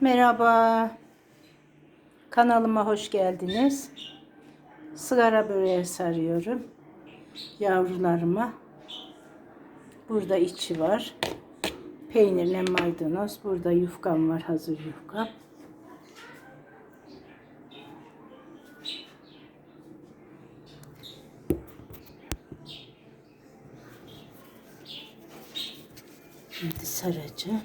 Merhaba. Kanalıma hoş geldiniz. Sigara böreği sarıyorum. Yavrularıma. Burada içi var. Peynirle maydanoz. Burada yufkam var. Hazır yufka. Şimdi saracağım.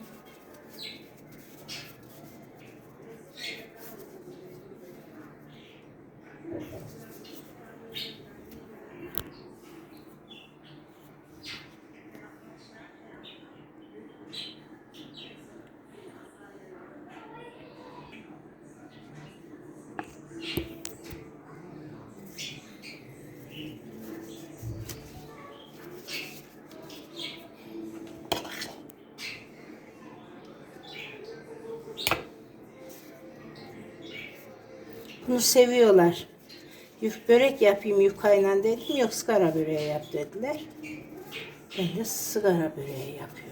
Bunu seviyorlar. Yuf börek yapayım yufkayla dedim. Yok sigara böreği yap dediler. Ben de sigara böreği yapıyorum.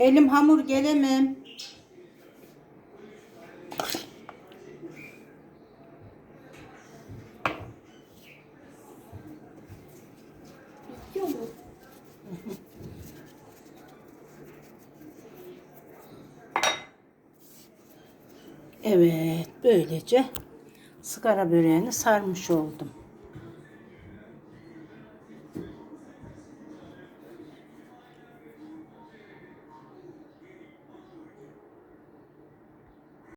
Elim hamur gelemem. Evet, böylece sigara böreğini sarmış oldum.